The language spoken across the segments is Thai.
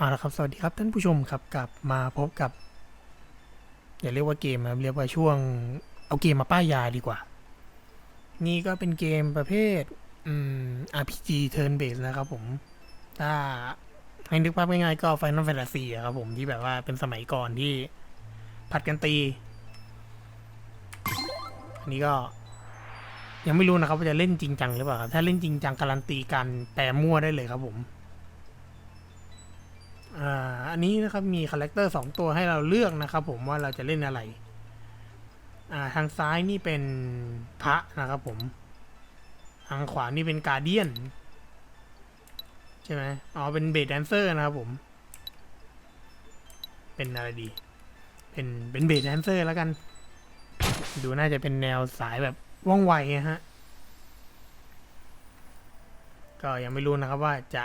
เอาละครับสวัสดีครับท่านผู้ชมครับกลับมาพบกับ อย่าเรียกว่าเกมนะเรียกว่าช่วง เอาเกมมาป้ายยาดีกว่า นี่ก็เป็นเกมประเภทอืม RPG turn based นะครับผม ถ้าให้นึกภาพง่ายๆก็ Final Fantasy ครับผมที่แบบว่าเป็นสมัยก่อนที่ผัดกันตี อันนี้ก็ ยังไม่รู้นะครับว่าจะเล่นจริงจังหรือเปล่าครับ ถ้าเล่นจริงจังการันตีการแปรมั่วได้เลยครับผม อ่าอันนี้นะครับมีคาแรคเตอร์สองตัวให้เราเลือกนะครับ ผมว่าเราจะเล่นอะไร อ่าทางซ้ายนี่เป็นพระนะครับผม ทางขวานี่เป็นการเดียน ใช่ไหมอ๋อเป็นเบสแดนเซอร์นะครับผม เป็นอะไรดี เป็นเป็นเบสแดนเซอร์แล้วกัน ดูน่าจะเป็นแนวสายแบบว่องไวนะฮะก็ยังไม่รู้นะครับว่าจะ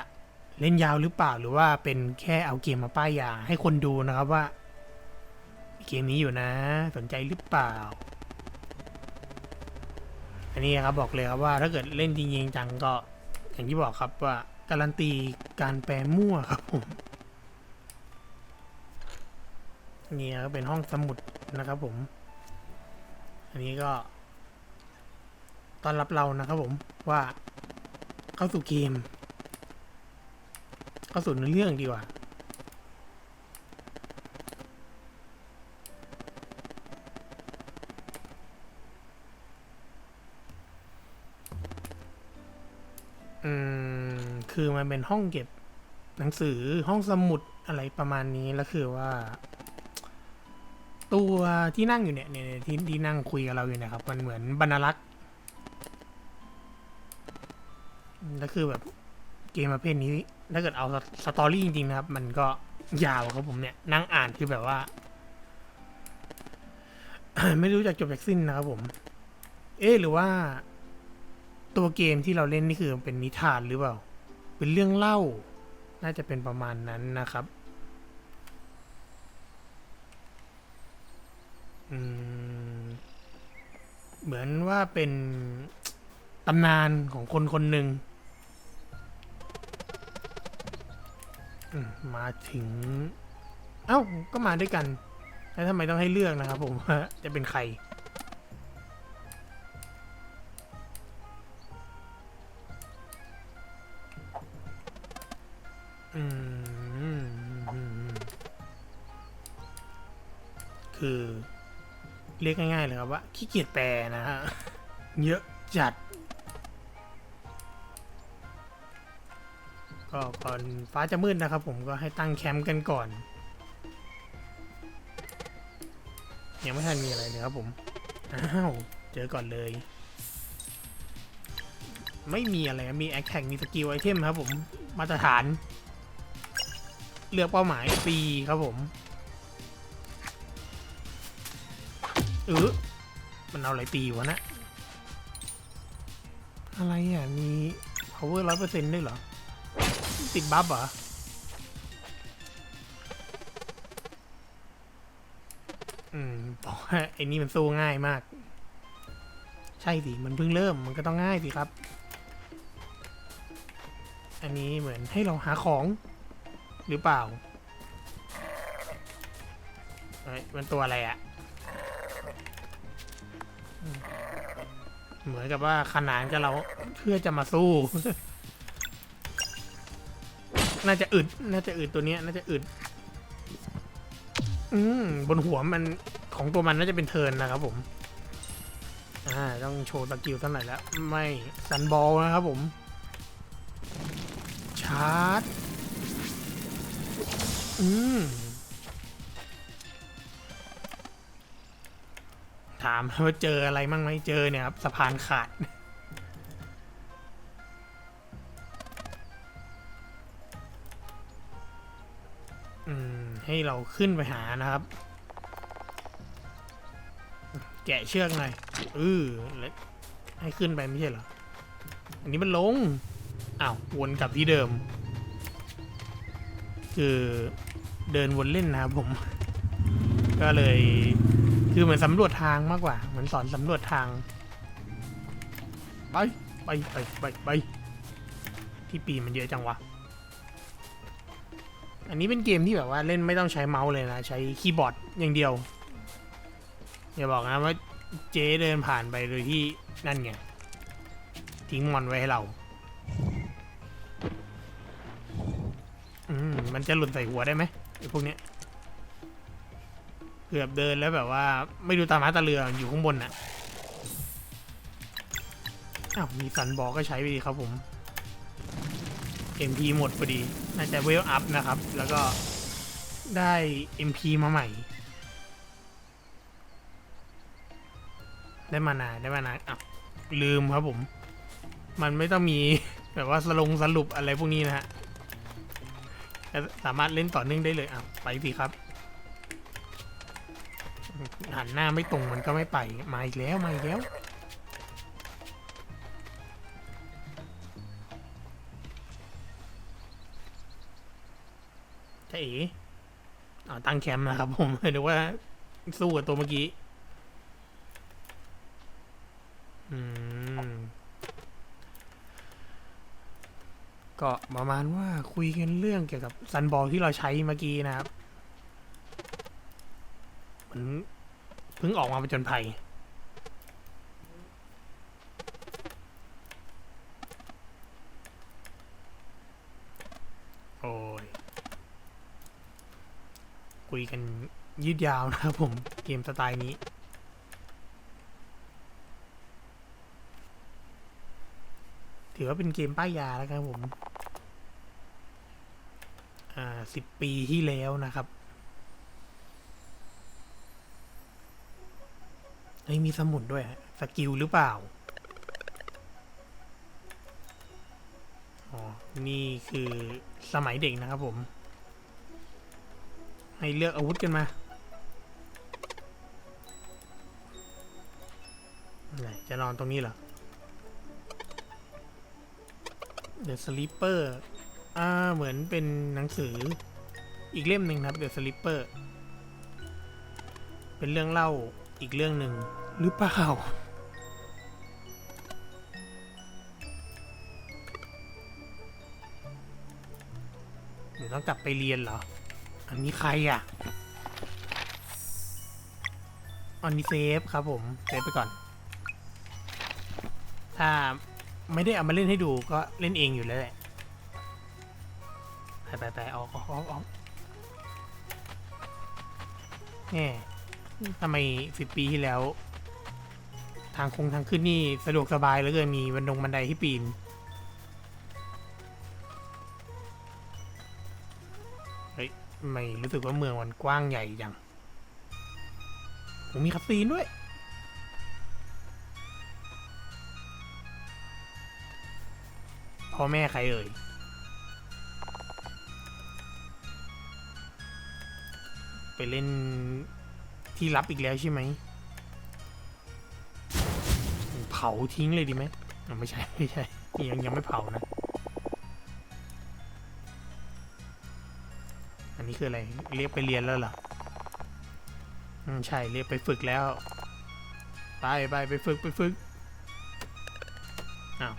เล่นยาวหรือเปล่าหรือว่าเป็นแค่เอาเกมมาป้ายยาให้คนดูนะครับว่ามีเกมนี้อยู่นะ สนใจหรือเปล่า อันนี้ครับบอกเลยครับว่าถ้าเกิดเล่นจริงๆจังก็ อย่างที่บอกครับว่าการันตีการแปลมั่วครับผมนี่ก็เป็นห้องสมุดนะครับผม อันนี้ก็ต้อนรับเรานะครับผมว่าเข้าสู่เกม เข้าสู่เนื้อเรื่องดีกว่า อืม คือมันเป็นห้องเก็บ หนังสือห้องสมุดอะไรประมาณนี้ แล้วคือว่า ตัวที่นั่งอยู่เนี่ยเนี่ยที่ที่นั่งคุยกับเราอยู่นะครับ มันเหมือนบรรลักษ์แล้วคือแบบ เกมประเภทนี้ ถ้าเกิดเอาสตอรี่จริงๆนะครับ มันก็ยาวครับผมเนี่ย นั่งอ่านคือแบบว่า ไม่รู้จักจบจากสิ้นนะครับผม เอ๊หรือว่า ตัวเกมที่เราเล่นนี่คือเป็นนิทานหรือเปล่า เป็นเรื่องเล่า น่าจะเป็นประมาณนั้นนะครับ อืม เหมือนว่าเป็นตำนานของคนคนหนึ่ง มาถึง เอ้า ก็มาด้วยกัน แล้วทำไมต้องให้เลือกนะครับผมว่าจะเป็นใคร อืม คือ เรียกง่ายๆเลยครับว่าขี้เกียจแปลนะฮะ เยอะจัด ก็ก่อนฟ้าจะมืดนะครับ ผมก็ให้ตั้งแคมป์กันก่อน ยังไม่ทันมีอะไรเลยครับผม อ้าว เจอก่อนเลย ไม่มีอะไร มีแอคแท็กมีสกิลไอเทมครับผม มาตรฐาน เลือกเป้าหมายตีครับผมเออมันเอาอะไรตีวะนะ อะไรอะ มี power ร้อยเปอร์เซ็นต์ด้วยเหรอ ติดบัฟเหรออืมบอกว่าไอ้นี่มันสู้ง่ายมาก ใช่สิ มันเพิ่งเริ่มมันก็ต้องง่ายสิครับ อันนี้เหมือนให้เราหาของ หรือเปล่าเฮ้ยมันตัวอะไรอะ่ะ เหมือนกับว่าขนานกับเราเพื่อจะมาสู้ น่าจะอึด น่าจะอึดตัวเนี้ย น่าจะอึด อืม บนหัวมันของตัวมันน่าจะเป็นเทินนะครับผม อ่า ต้องโชว์สกิลสักหน่อยแล้ว ไม่ซันบอลนะครับผม ชาร์จ อืม ถามว่าเจออะไรมั่งไหมเจอเนี่ยครับสะพานขาด ให้เราขึ้นไปหานะครับ แกะเชือกหน่อยเออแล้วให้ขึ้นไปไม่ใช่เหรอ อันนี้มันลง อ้าววนกลับที่เดิม คือเดินวนเล่นนะครับผม ก็เลยคือเหมือนสำรวจทางมากกว่า เหมือนสอนสำรวจทาง ไป ไป ไป ไป ไป ที่ปีนมันเยอะจังวะ อันนี้เป็นเกมที่แบบว่าเล่นไม่ต้องใช้เมาส์เลยนะ ใช้คีย์บอร์ดอย่างเดียว อย่าบอกนะว่าเจ๊เดินผ่านไปโดยที่นั่นไง ทิ้งมอนไว้ให้เรา อืม มันจะหล่นใส่หัวได้ไหมไอ้พวกเนี้ยเกือบเดินแล้วแบบว่า ไม่ดูตามหาตาเรืออยู่ข้างบนน่ะอ้าวมีสันบอกก็ใช้ไปดีครับผม MP หมดพอดี น่าจะเวลอัพนะครับ แล้วก็ได้ MP มาใหม่ ได้มานาได้มานาอะลืมครับผม มันไม่ต้องมีแบบว่าสลงสรุปอะไรพวกนี้นะฮะสามารถเล่นต่อเนื่องได้เลยอะไปสิครับ หันหน้าไม่ตรงมันก็ไม่ไป มาอีกแล้ว มาอีกแล้ว เอ๋อตั้งแคมป์นะครับผมหรือว่า สู้กับตัวเมื่อกี้ อืม ก็ประมาณว่าคุยกันเรื่องเกี่ยวกับซันบอลที่เราใช้เมื่อกี้นะครับ มันเพิ่งออกมาเป็นจนภัย โอ้ย คุยกันยืดยาวนะครับผมเกมสไตล์นี้ถือว่าเป็นเกมป้ายยาแล้วครับผม อ่าสิบปีที่แล้วนะครับ เฮ้ยมีสมุดด้วยฮะสกิลหรือเปล่า อ๋อ นี่คือสมัยเด็กนะครับผม ให้เลือกอาวุธกันมาไหนจะนอนตรงนี้เหรอ The Sleeper อ่าเหมือนเป็นหนังสืออีกเล่มหนึ่งนะครับ The Sleeper เป็นเรื่องเล่าอีกเรื่องหนึ่งหรือเปล่าเดี๋ยวต้องกลับไปเรียนเหรอ อันนี้ใครอะอันนี้เซฟครับผม เซฟไปก่อน ถ้าไม่ได้เอามาเล่นให้ดูก็เล่นเองอยู่แล้วแหละไปไปไปออกออกออกออกแง่ทำไมสิบปีที่แล้ว ทางคงทางขึ้นนี่สะดวกสบายเหลือเกินมีบันดงบันไดให้ปีน ไม่รู้สึกว่าเมืองมันกว้างใหญ่จังผมมีคาซีนด้วย พ่อแม่ใครเอ่ย ไปเล่นที่ลับอีกแล้วใช่ไหม เผาทิ้งเลยดีไหม ไม่ใช่ ไม่ใช่ ยังยังไม่เผานะ นี่คืออะไร เรียกไปเรียนแล้วเหรอ อืมใช่ เรียกไปฝึกแล้ว ไปไปไปฝึกไปฝึกอ้าว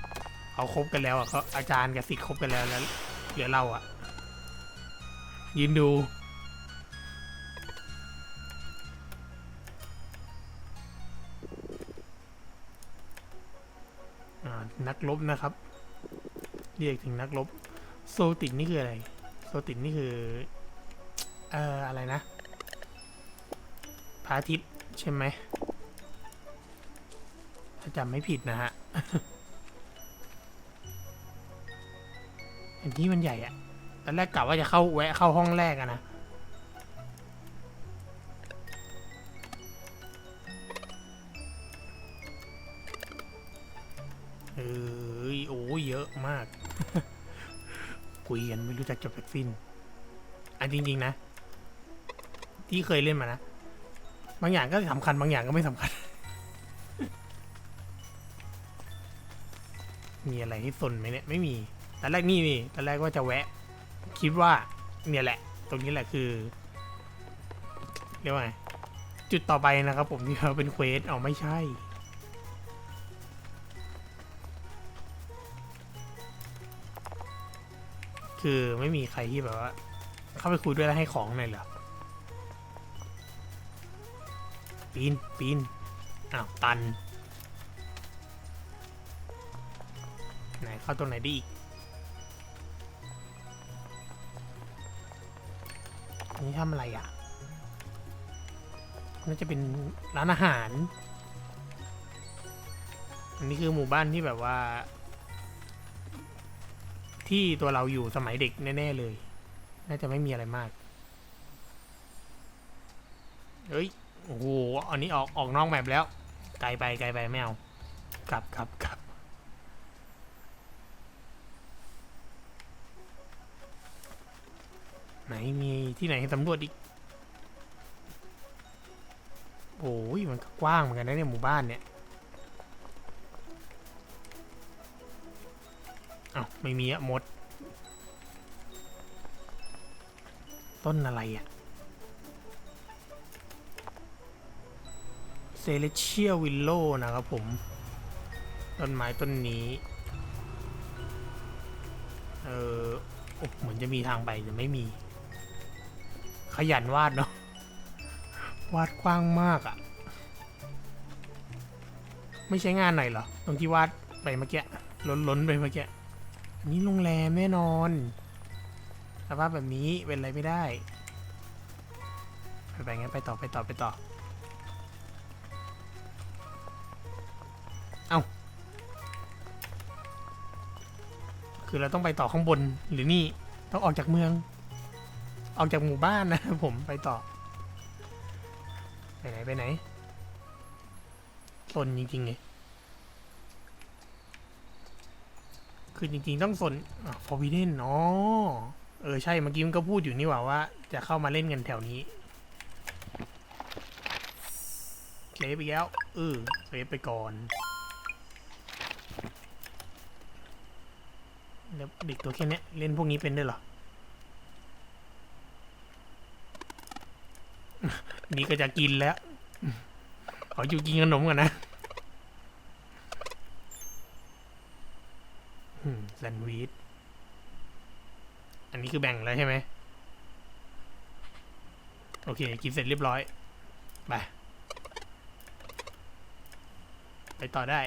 เขาคบกันแล้วอะเขาอาจารย์กับศิษย์คบกันแล้วแล้ว เหลือเราอะ ยืนดูนักรบนะครับ เรียกถึงนักรบโซติกนี่คืออะไร โซติกนี่คือ เอ่ออะไรนะพระอาทิตย์ใช่ไหมถ้าจำไม่ผิดนะฮะอันที่มันใหญ่อะตอนแรกกะว่าจะเข้าแวะเข้าห้องแรกอะนะเอ้ยโอ้เยอะมากคุยกันไม่รู้จักจบจากสิ้นอันจริง ๆ นะ ที่เคยเล่นมานะ บางอย่างก็สำคัญบางอย่างก็ไม่สำคัญ มีอะไรที่สนไหมเนี่ยไม่มีตอนแรกนี่นี่ตอนแรกว่าจะแวะ คิดว่าเนี่ยแหละ ตรงนี้แหละคือ เรียกว่าไงจุดต่อไปนะครับผมที่เขาเป็นเควสเอาไม่ใช่คือไม่มีใครที่แบบว่า เข้าไปคุยด้วยแล้วให้ของหน่อยเหรอ ปีน ปีน อ้าว ตัน ไหน เข้าตรงไหนได้อีกอันนี้ทำอะไรอะ น่าจะเป็นร้านอาหาร อันนี้คือหมู่บ้านที่แบบว่า ที่ตัวเราอยู่สมัยเด็กแน่ ๆ เลย น่าจะไม่มีอะไรมาก เฮ้ย โอ้โหอันนี้ออกออกนอกแมปแล้ว ไกลไปไกลไปไม่เอากลับกลับกลับไหนมีที่ไหนให้สำรวจอีก โอ้ยมันกกว้างเหมือนกันนะเนี่ยหมู่บ้านเนี่ย เอ้าไม่มีอะหมด ต้นอะไรอะ เซเลเชียวิลโลนะครับผม ต้นไม้ต้นนี้ เออเหมือนจะมีทางไปแต่ไม่มี ขยันวาดเนาะวาดกว้างมากอะไม่ใช่งานไหนเหรอ ตรงที่วาดไปเมื่อกี้ล้นๆไปเมื่อกี้นนี้โรงแรมแน่นอนสภาพแบบนี้เป็นอะไรไม่ได้ ไปไปงั้นไปต่อไปต่อไปต่อ คือเราต้องไปต่อข้างบนหรือนี่ต้องออกจากเมือง ออกจากหมู่บ้านนะผมไปต่อ ไปไหนไปไหนตนจริงๆไงคือจริงๆต้องสนฟอร์วิเดนอ๋อเออใช่เมื่อกี้มันก็พูดอยู่นี่หว่าว่า จะเข้ามาเล่นกันแถวนี้เซฟไปแล้วเออเซฟไปก่อน แล้วเด็กตัวแค่นี้เล่นพวกนี้เป็นด้วยเหรอ นี่ก็จะกินแล้ว ขออยู่กินขนมก่อนนะแซนด์วิช อันนี้คือแบ่งแล้วใช่ไหม โอเค กินเสร็จเรียบร้อย ไป ไปต่อได้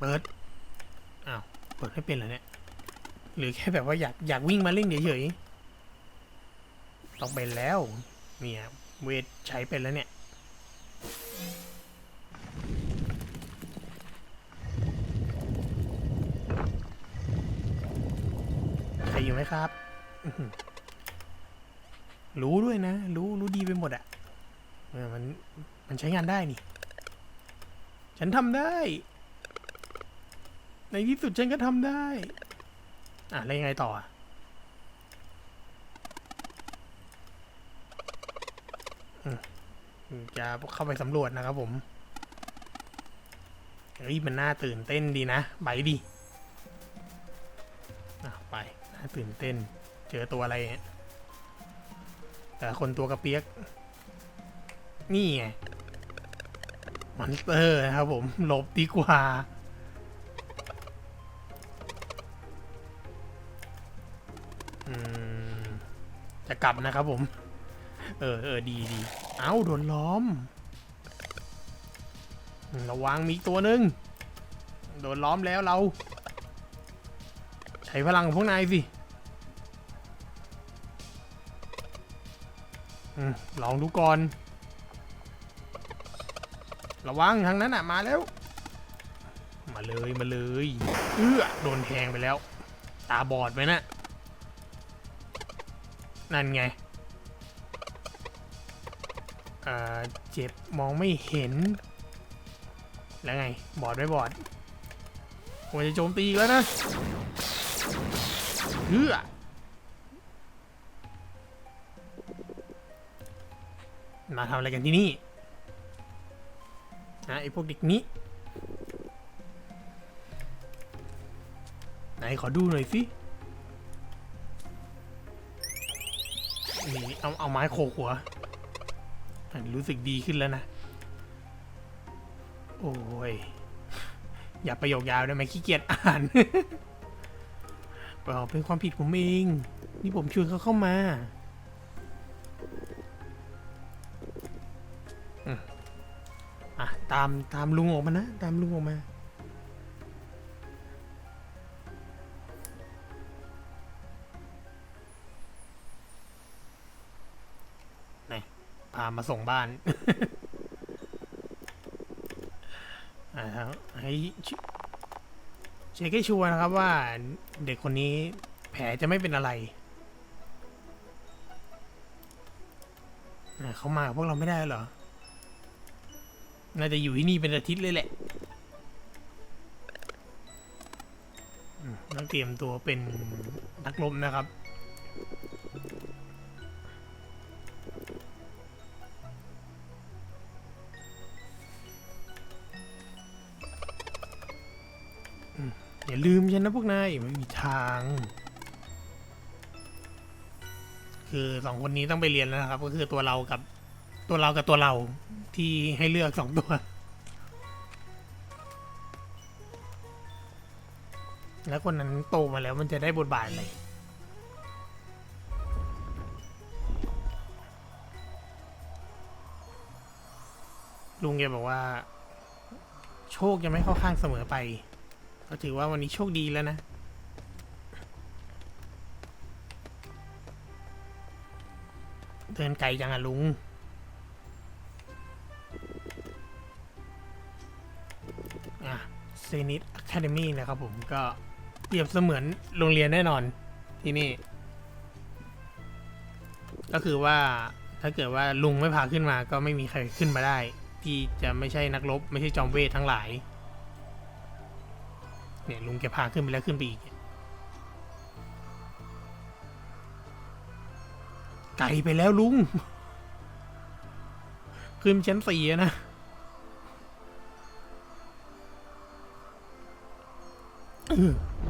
เปิด อ้าว เปิดไม่เป็นเหรอเนี่ย หรือแค่แบบว่าอยากอยากวิ่งมาเล่นเฉยๆ ต้องเป็นแล้ว เนี่ยเวทใช้เป็นแล้วเนี่ย ใครอยู่ไหมครับอื้อหือรู้ด้วยนะ รู้รู้ดีไปหมดอะเออมันมันใช้งานได้นี่ ฉันทำได้ ในที่สุดฉันก็ทำได้ อะ แล้วยังไงต่ออะอืมจะเข้าไปสำรวจนะครับผม เฮ้ย มันน่าตื่นเต้นดีนะ ไปดิอะไป น่าตื่นเต้น เจอตัวอะไรเนี่ยแต่คนตัวกระเปียก นี่ไง มอนสเตอร์นะครับผม หลบดีกว่า จะกลับนะครับผม เออเออดีดีเอ้าโดนล้อม ระวังมีตัวหนึ่งโดนล้อมแล้วเรา ใช้พลังของพวกนายสิอลองดูก่อน ระวังทางนั้นอะมาแล้ว มาเลยมาเลย เอื้อโดนแทงไปแล้ว ตาบอดไหมนะ นั่นไงเอ่อเจ็บมองไม่เห็น แล้วไง บอดไม่บอดมันจะโจมตีแล้วนะเฮือมาทำอะไรกันที่นี่นะไอพวกเด็กนี้ไหนขอดูหน่อยสิ นี่เอาเอาไม้โขกหัวรู้สึกดีขึ้นแล้วนะ โอ้ย อย่าประโยคยาวได้ไหมขี้เกียจอ่านเปล่าเป็นความผิดผมเอง นี่ผมชวนเขาเข้ามาอะตามตามลุงออกมานะ ตามลุงออกมาามาส่งบ้านอ่าให้เช็คให้ชัวร์นะครับว่าเด็กคนนี้แผลจะไม่เป็นอะไรเขามากับพวกเราไม่ได้เหรอ น่าจะอยู่ที่นี่เป็นอาทิตย์เลยแหละ ต้องเตรียมตัวเป็นนักรบนะครับ ลืมฉันนะพวกนายไม่มีทาง คือสองคนนี้ต้องไปเรียนแล้วนะครับ ก็คือตัวเรากับตัวเรากับตัวเราที่ให้เลือกสองตัวแล้วคนนั้นโตมาแล้วมันจะได้บทบาทอะไรลุงแกบอกว่า โชคยังไม่เข้าข้างเสมอไป ก็ถือว่าวันนี้โชคดีแล้วนะ เดินไกลจังอะลุง อะเซนิตอะคาเดมี่นะครับผมก็เปรียบเสมือนโรงเรียนแน่นอนที่นี่ ก็คือว่าถ้าเกิดว่าลุงไม่พาขึ้นมาก็ไม่มีใครขึ้นมาได้ ที่จะไม่ใช่นักรบ ไม่ใช่จอมเวททั้งหลาย เนี่ยลุงแกพาขึ้นไปแล้วขึ้นไปอีกไกลไปแล้วลุง ขึ้นชั้นสี่นะ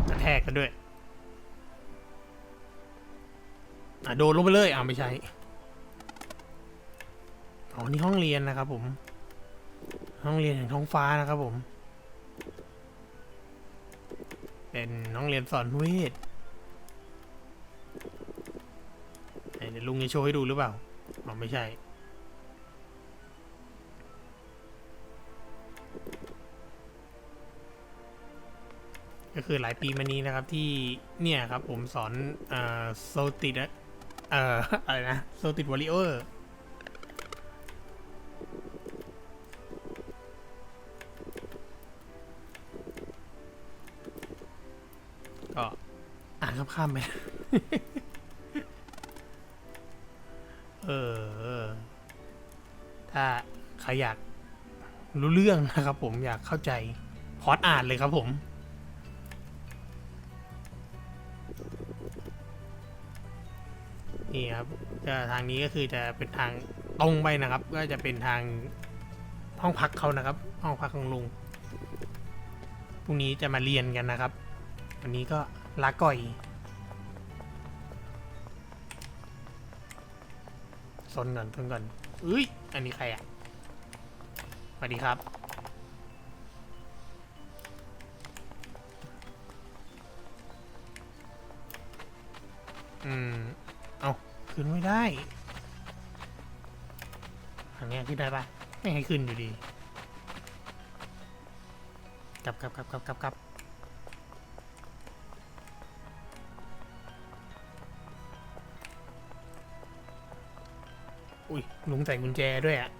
กระแทกกันด้วย อะโดนลงไปเลย อ่าไม่ใช่ อ๋อ นี่ห้องเรียนนะครับผม ห้องเรียนแห่งท้องฟ้านะครับผม เป็นน้องเรียนสอนเวทเดี๋ยวลุงจะโชว์ให้ดูหรือเปล่าอ๋อไม่ใช่ก็คือหลายปีมานี้นะครับที่เนี่ยครับผมสอนเอ่อโซติดเอ่ออะไรนะโซติดวอริเออร์ อ่านข้ามๆไปเออ ถ้าใครอยากรู้เรื่องนะครับผมอยากเข้าใจพอดอ่านเลยครับผม นี่ครับก็ทางนี้ก็คือจะเป็นทางตรงไปนะครับ ก็จะเป็นทางห้องพักเขานะครับ ห้องพักของลุงพรุ่งนี้จะมาเรียนกันนะครับ วันนี้ก็ ลาก่อยซนก่อนซนก่อนเอ้ย อันนี้ใครอะสวัสดีครับ อืม เอาขึ้นไม่ได้ อันเนี้ยขึ้นได้ปะไม่ให้ขึ้นอยู่ดีกลับกลับกลับกลับกลับ อุ้ยลุงใส่กุญแจด้วยอะ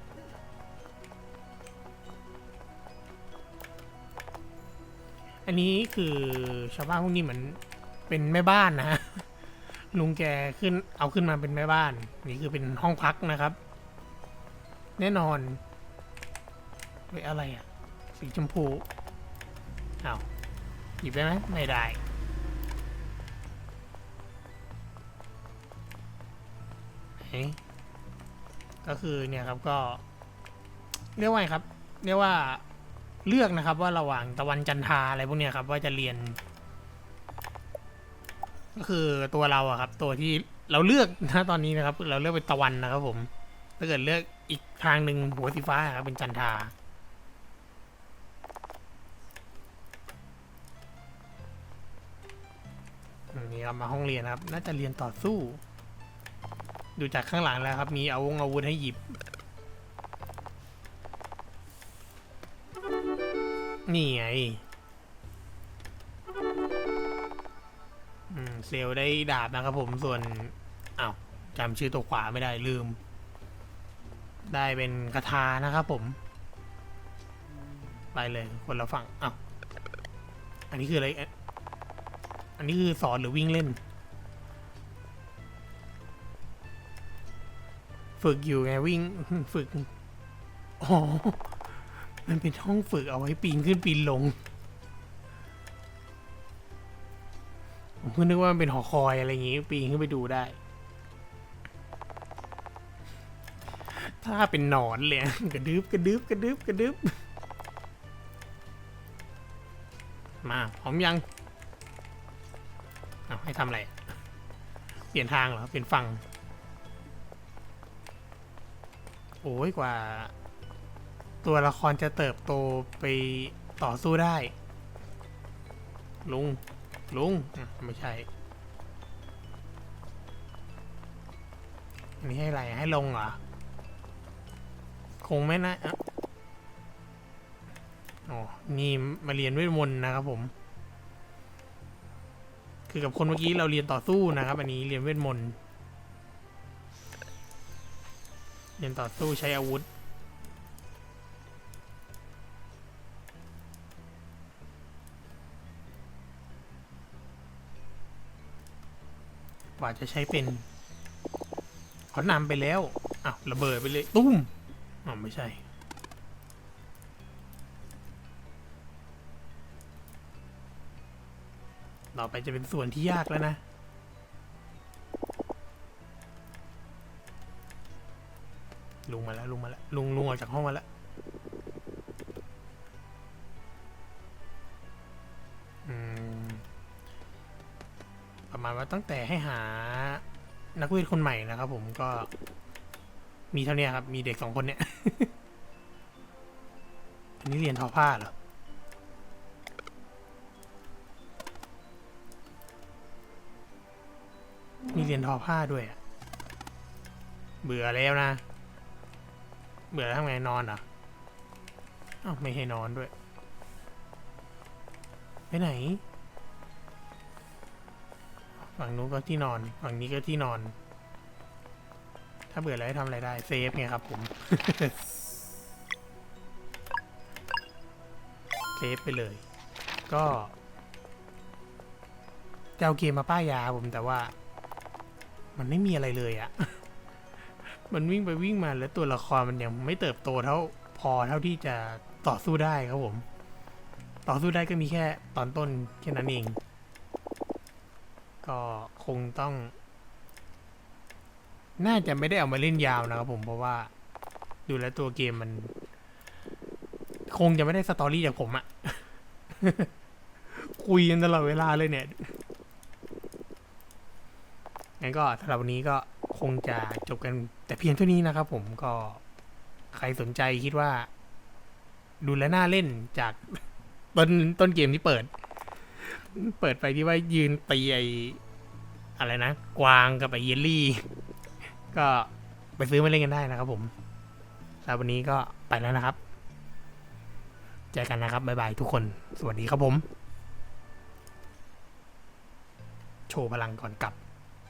อันนี้คือชาวบ้านพวกนี้เหมือนเป็นแม่บ้านนะฮะลุงแกขึ้นเอาขึ้นมาเป็นแม่บ้าน นี่คือเป็นห้องพักนะครับ แน่นอนเฮ้ยอะไรอะ สีชมพูเอาวหยิบได้ไหมไม่ได้เฮ้ ก็คือเนี่ยครับก็ เรียกว่าไงครับ เรียกว่าเลือกนะครับ ว่าระหว่างตะวันจันทาอะไรพวกเนี้ยครับ ว่าจะเรียน ก็คือตัวเราอะครับ ตัวที่เราเลือกนะตอนนี้นะครับ เราเลือกเป็นตะวันนะครับ ผม ถ้าเกิดเลือกอีกทางหนึ่งหัวสีฟ้าครับเป็นจันทรานี่ครับมาห้องเรียนครับ น่าจะเรียนต่อสู้ ดูจากข้างหลังแล้วครับ มีอาวงอาวุธให้หยิบ นี่ไงเซลได้ดาบนะครับผมส่วนอ้าวจำชื่อตัวขวาไม่ได้ลืม ได้เป็นคาถานะครับผม ไปเลยคนละฝั่งอ้าวอันนี้คืออะไร อันนี้คือสอนหรือวิ่งเล่น ฝึกอยู่ไงวิ่งฝึก อ๋อ มันเป็นห้องฝึกเอาไว้ปีนขึ้นปีนลง ผมเพิ่งนึกว่ามันเป็นหอคอยอะไรอย่างงี้ ปีนขึ้นไปดูได้ ถ้าเป็นหนอนเลยกระดึบกระดึบกระดึบกระดึบมาพร้อมยัง เอาให้ทำอะไร เปลี่ยนทางเหรอ เปลี่ยนฝั่ง โอ้ยกว่า ตัวละครจะเติบโตไปต่อสู้ได้ ลุง ลุง ไม่ใช่ อันนี้ให้อะไรให้ลงเหรอ คงไม่นะ่ะอ๋อนี่มาเรียนเวทมนต์นะครับผม คือกับคนเมื่อกี้เราเรียนต่อสู้นะครับ อันนี้เรียนเวทมนต์ เรียนต่อสู้ใช้อาวุธ กว่าจะใช้เป็นเขานำไปแล้วอ้าวระเบิดไปเลย ตุ้มอ๋อไม่ใช่ต่อไปจะเป็นส่วนที่ยากแล้วนะ ลุงมาแล้วลุงมาแล้วลุงลุงออกจากห้องมาแล้วประมาณว่าตั้งแต่ให้หานักเวทคนใหม่นะครับผมก็ มีเท่านี้ครับ มีเด็กสองคนเนี่ย อันนี้เรียนทอผ้าเหรอมีเรียนทอผ้าด้วยอะเบื่อแล้วนะ เบื่อแล้วทำไงนอนเหรออ้าวไม่ให้นอนด้วย ไปไหน ฝั่งนู้นก็ที่นอน ฝั่งนี้ก็ที่นอน ถ้าเบื่อแล้วให้ทำอะไรได้ เซฟไงครับผม เซฟไปเลย ก็จะเอาเกมมาป้ายยาผมแต่ว่า มันไม่มีอะไรเลยอะ มันวิ่งไปวิ่งมาแล้วตัวละครมันยังไม่เติบโตเท่าพอเท่าที่จะต่อสู้ได้ครับผม ต่อสู้ได้ก็มีแค่ตอนต้นแค่นั้นเอง ก็คงต้อง น่าจะไม่ได้เอามาเล่นยาวนะครับผมเพราะว่า ดูแล้วตัวเกมมัน คงจะไม่ได้สตอรี่จากผมอะคุยกันตลอดเวลาเลยเนี่ยงั้นก็สำหรับวันนี้ก็ คงจะจบกันแต่เพียงเท่านี้นะครับผมก็ใครสนใจคิดว่า ดูแลวน่าเล่นจากต้นต้นเกมที่เปิด เปิดไปที่ว่ายืนตีไออะไรนะ กวางกับไอเยลลี่ ก็ไปซื้อมาเล่นกันได้นะครับผมสำหรับวันนี้ก็ไปแล้วนะครับเจอกันนะครับ บ๊ายบายทุกคน สวัสดีครับผม โชว์พลังก่อนกลับ